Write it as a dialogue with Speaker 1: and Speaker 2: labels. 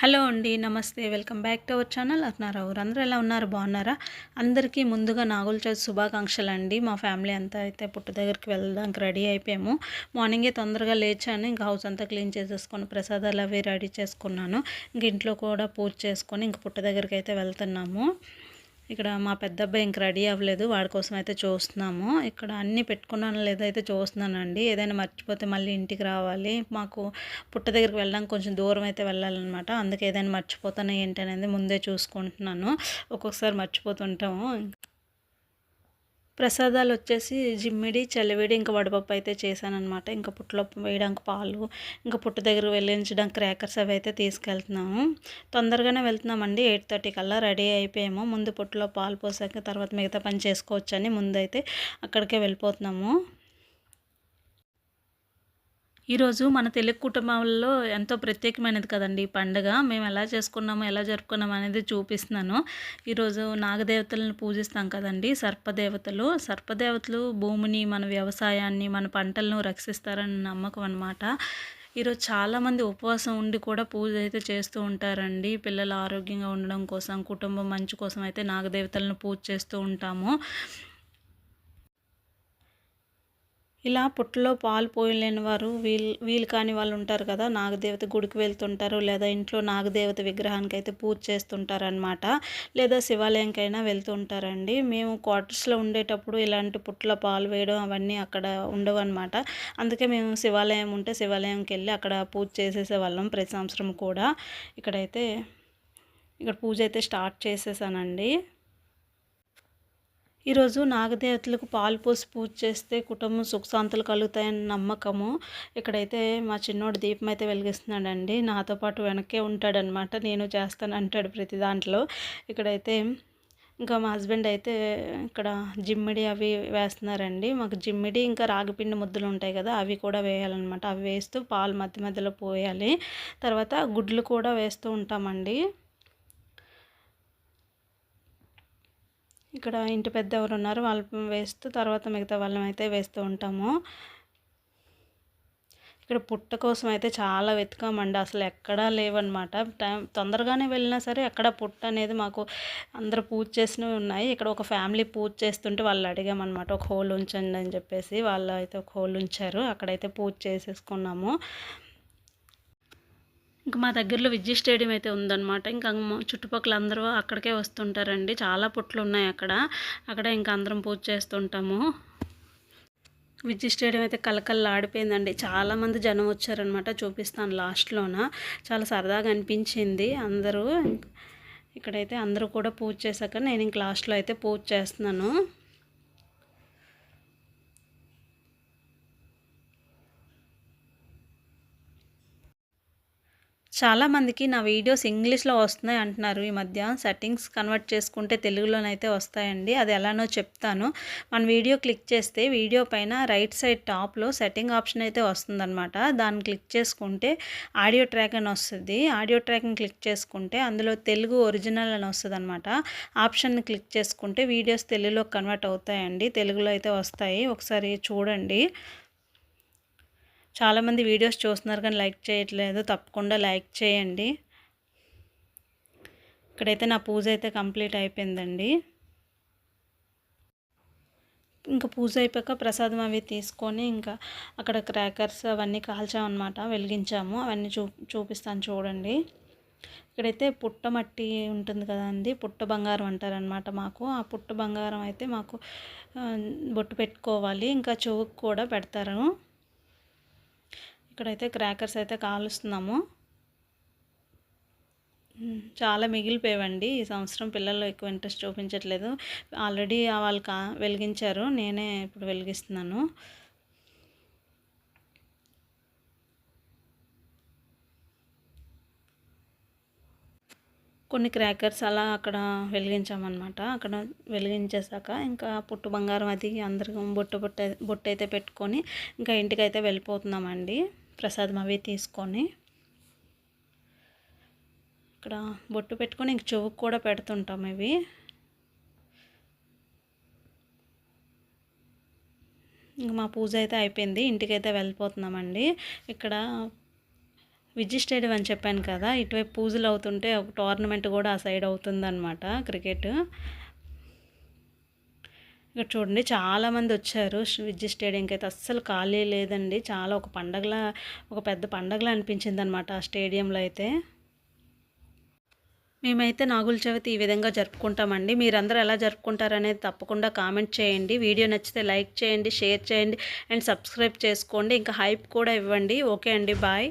Speaker 1: Hello అండి నమస్తే. Welcome back to our channel. అత్నారావు అందరూ ఎలా ఉన్నారు? బాగున్నారా? అందరికీ ముందుగా నాగుల చవితి శుభాకాంక్షలు అండి. మా ఫ్యామిలీ అంతా అయితే పుట్టు దగ్గరికి వెళ్ళడానికి రెడీ అయిపోయాము. మార్నింగే తొందరగా లేచాను. ఇంకా హౌస్ అంతా క్లీన్ చేసేసుకొని ప్రసాదాలు అవి రెడీ చేసుకున్నాను. ఇంక ఇంట్లో కూడా పూజ చేసుకొని ఇంక పుట్ట దగ్గరికి అయితే వెళ్తున్నాము. ఇక్కడ మా పెద్ద అబ్బాయి ఇంక రెడీ అవ్వలేదు వాడి కోసం అయితే చూస్తున్నాము. ఇక్కడ అన్నీ పెట్టుకున్నాను లేదైతే చూస్తున్నానండి. ఏదైనా మర్చిపోతే మళ్ళీ ఇంటికి రావాలి. మాకు పుట్ట దగ్గరికి వెళ్ళడానికి కొంచెం దూరం అయితే వెళ్ళాలన్నమాట. అందుకే ఏదైనా మర్చిపోతాను ఏంటి అనేది ముందే చూసుకుంటున్నాను. ఒక్కొక్కసారి మర్చిపోతుంటాము. ప్రసాదాలు వచ్చేసి జిమ్మిడి చలివిడి ఇంకా వడపప్పు అయితే చేశానమాట ఇంకా పుట్టలో వేయడానికి పాలు ఇంకా పుట్ట దగ్గర వెళ్ళించడానికి క్రాకర్స్ అవి అయితే తీసుకెళ్తున్నాము. తొందరగానే వెళ్తున్నామండి. ఎయిట్ థర్టీ కల్లా రెడీ అయిపోయాము. ముందు పుట్టలో పాలు పోసాక తర్వాత మిగతా పని చేసుకోవచ్చని ముందైతే అక్కడికే వెళ్ళిపోతున్నాము. ఈరోజు మన తెలుగు కుటుంబంలో ఎంతో ప్రత్యేకమైనది కదండి ఈ పండుగ. మేము ఎలా చేసుకున్నాము ఎలా జరుపుకున్నాము అనేది చూపిస్తున్నాను. ఈరోజు నాగదేవతలను పూజిస్తాం కదండి సర్పదేవతలు. సర్పదేవతలు భూమిని మన వ్యవసాయాన్ని మన పంటలను రక్షిస్తారని నమ్మకం అనమాట ఈరోజు చాలామంది ఉపవాసం ఉండి కూడా పూజ అయితే చేస్తూ ఉంటారండి. పిల్లలు ఆరోగ్యంగా ఉండడం కోసం కుటుంబం మంచి కోసం అయితే నాగదేవతలను పూజ చేస్తూ ఉంటాము. ఇలా పుట్టలో పాలు పోయలేని వారు వీలు వీలు కాని వాళ్ళు ఉంటారు కదా నాగదేవత గుడికి వెళ్తుంటారు లేదా ఇంట్లో నాగదేవత విగ్రహానికి అయితే పూజ చేస్తుంటారనమాట లేదా శివాలయంకైనా వెళ్తూ ఉంటారండి మేము క్వార్టర్స్లో ఉండేటప్పుడు ఇలాంటి పుట్టలో పాలు వేయడం అవన్నీ అక్కడ ఉండవు అనమాట అందుకే మేము శివాలయం ఉంటే శివాలయంకి వెళ్ళి అక్కడ పూజ చేసేసే వాళ్ళం ప్రతి సంవత్సరం కూడా. ఇక్కడైతే ఇక్కడ పూజ అయితే స్టార్ట్ చేసేసానండి. ఈరోజు నాగదేవతలకు పాలు పోసి పూజ చేస్తే కుటుంబం సుఖశాంతులు కలుగుతాయని నమ్మకము. ఇక్కడైతే మా చిన్నోడు దీపం అయితే వెలిగిస్తున్నాడండి. నాతో పాటు వెనకే ఉంటాడనమాట నేను చేస్తాను అంటాడు ప్రతి దాంట్లో. ఇక్కడైతే ఇంకా మా హస్బెండ్ అయితే ఇక్కడ జిమ్మిడి అవి వేస్తున్నారండి. మాకు జిమ్మిడి ఇంకా రాగిపిండి ముద్దలు ఉంటాయి కదా అవి కూడా వేయాలన్నమాట. అవి వేస్తూ పాలు మధ్య మధ్యలో పోయాలి. తర్వాత గుడ్లు కూడా వేస్తూ ఉంటామండి. ఇక్కడ ఇంటి పెద్ద ఎవరు ఉన్నారు. వాళ్ళు వేస్తూ తర్వాత మిగతా వాళ్ళం అయితే వేస్తూ ఉంటాము. ఇక్కడ పుట్ట కోసం అయితే చాలా వెతుకామండి. అసలు ఎక్కడా లేవన్నమాట. టైం తొందరగానే వెళ్ళినా సరే ఎక్కడ పుట్ట అనేది మాకు అందరూ పూజ చేసినవి ఉన్నాయి. ఇక్కడ ఒక ఫ్యామిలీ పూజ చేస్తుంటే వాళ్ళు అడిగామన్నమాట. ఒక హోల్ ఉంచండి అని చెప్పేసి వాళ్ళు అయితే ఒక హోల్ ఉంచారు. అక్కడైతే పూజ చేసేసుకున్నాము. ఇంకా మా దగ్గరలో విద్యుత్ స్టేడియం అయితే ఉందన్నమాట. ఇంకా చుట్టుపక్కల అందరూ అక్కడికే వస్తుంటారండి. చాలా పుట్లు ఉన్నాయి అక్కడ. అక్కడ ఇంకా అందరం పూజ చేస్తుంటాము. విద్యుత్ స్టేడియం అయితే కలకల్లా ఆడిపోయిందండి చాలామంది జనం వచ్చారనమాట చూపిస్తాను లాస్ట్లోన. చాలా సరదాగా అనిపించింది. అందరూ ఇక్కడైతే అందరూ కూడా పూజ చేశాక నేను ఇంక లాస్ట్లో అయితే పూజ చేస్తున్నాను. చాలామందికి నా వీడియోస్ ఇంగ్లీష్లో వస్తున్నాయి అంటున్నారు ఈ మధ్య. సెట్టింగ్స్ కన్వర్ట్ చేసుకుంటే తెలుగులోనైతే వస్తాయండి. అది ఎలానో చెప్తాను. మన వీడియో క్లిక్ చేస్తే వీడియో పైన రైట్ సైడ్ టాప్లో సెట్టింగ్ ఆప్షన్ అయితే వస్తుందన్నమాట. దాన్ని క్లిక్ చేసుకుంటే ఆడియో ట్రాక్ అని వస్తుంది. ఆడియో ట్రాక్ని క్లిక్ చేసుకుంటే అందులో తెలుగు ఒరిజినల్ అని వస్తుంది అనమాట ఆప్షన్ని క్లిక్ చేసుకుంటే వీడియోస్ తెలుగులో కన్వర్ట్ అవుతాయండి. తెలుగులో అయితే వస్తాయి. ఒకసారి చూడండి. చాలామంది వీడియోస్ చూస్తున్నారు కానీ లైక్ చేయట్లేదు. తప్పకుండా లైక్ చేయండి. ఇక్కడైతే నా పూజ అయితే కంప్లీట్ అయిపోయిందండి. ఇంకా పూజ అయిపోయాక ప్రసాదం అవి తీసుకొని ఇంకా అక్కడ క్రాకర్స్ అవన్నీ కాల్చామన్నమాట. వెలిగించాము. అవన్నీ చూ చూపిస్తాను చూడండి. ఇక్కడైతే పుట్ట మట్టి ఉంటుంది కదండి. పుట్ట బంగారం అంటారనమాట మాకు. ఆ పుట్ట బంగారం అయితే మాకు బొట్టు పెట్టుకోవాలి. ఇంకా చెవుకు కూడా పెడతారు. ఇక్కడైతే క్రాకర్స్ అయితే కాలుస్తున్నాము. చాలా మిగిలిపోయావండి. ఈ సంవత్సరం పిల్లలు ఎక్కువ ఇంట్రెస్ట్ చూపించట్లేదు. ఆల్రెడీ వాళ్ళు కా వెలిగించారు. నేనే ఇప్పుడు వెలిగిస్తున్నాను. కొన్ని క్రాకర్స్ అలా అక్కడ వెలిగించామన్నమాట. అక్కడ వెలిగించేసాక ఇంకా పుట్టు బంగారం అది అందరికీ బొట్టు బొట్టు బొట్టు అయితే పెట్టుకొని ఇంకా ఇంటికైతే వెళ్ళిపోతున్నామండి. ప్రసాదం అవి తీసుకొని ఇక్కడ బొట్టు పెట్టుకొని ఇంక చెవుకు కూడా పెడుతుంటాం ఇవి. ఇంక మా పూజ అయితే అయిపోయింది. ఇంటికైతే వెళ్ళిపోతున్నామండి. ఇక్కడ విజయ్ స్టేడియం అని చెప్పాను కదా ఇటువైపు పూజలు అవుతుంటే ఒక టోర్నమెంట్ కూడా ఆ సైడ్ అవుతుందన్నమాట క్రికెట్. ఇక్కడ చూడండి చాలామంది వచ్చారు. విద్యుత్ స్టేడియంకి అయితే అస్సలు ఖాళీ లేదండి. చాలా ఒక పండగలా ఒక పెద్ద పండగలా అనిపించింది అనమాట ఆ స్టేడియంలో అయితే. మేమైతే నాగుల చవితి ఈ విధంగా జరుపుకుంటామండి. మీరందరూ ఎలా జరుపుకుంటారనేది తప్పకుండా కామెంట్ చేయండి. వీడియో నచ్చితే లైక్ చేయండి షేర్ చేయండి అండ్ సబ్స్క్రైబ్ చేసుకోండి. ఇంకా హైప్ కూడా ఇవ్వండి. ఓకే అండి బాయ్.